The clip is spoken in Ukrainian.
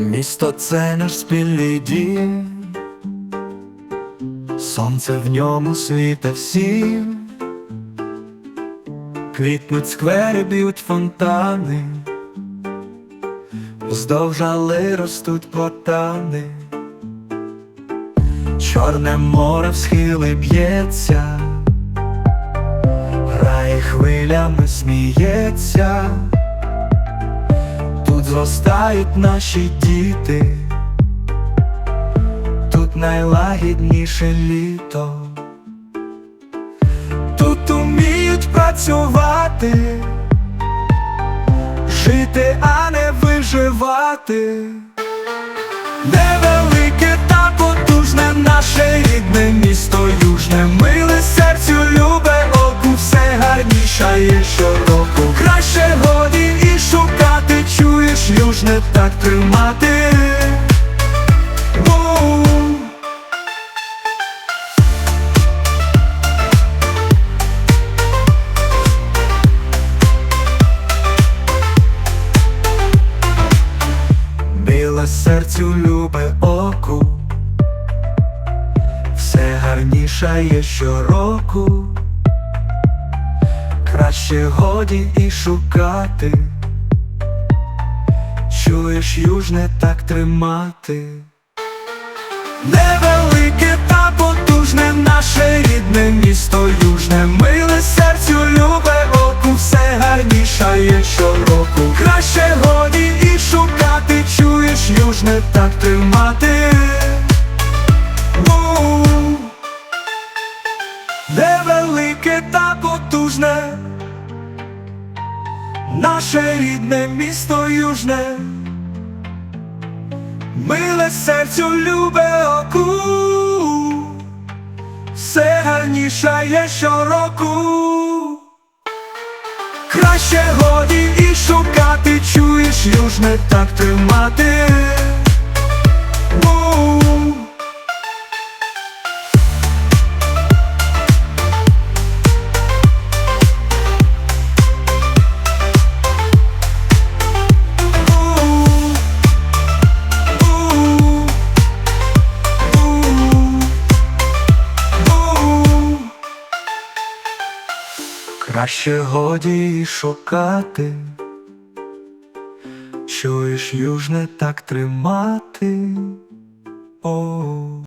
Місто це наш спільний дім, сонце в ньому світе всім, квітнуть сквери, б'ють фонтани, вздовж али ростуть платани, чорне море в схили б'ється, грає хвилями, сміється. Зростають наші діти, тут найлагідніше літо, тут уміють працювати, жити, а не виживати. Невелике та потужне наше рідне місто Южне, миле серцю, так тримати. У. Біле серцю любе оку, все гарнішає щороку, краще годі і шукати, чуєш, южне так тримати. Невелике та потужне наше рідне місто Южне, миле серцю любе оку, все гарнішає щороку. Краще годі і шукати, чуєш, южне так тримати. Невелике та потужне, наше рідне місто Южне. Миле серцю любе оку, все гарнішає щороку. Краще годі і шукати, чуєш, южне так тримати. Краще годі шукати, чуєш, южне так тримати. О.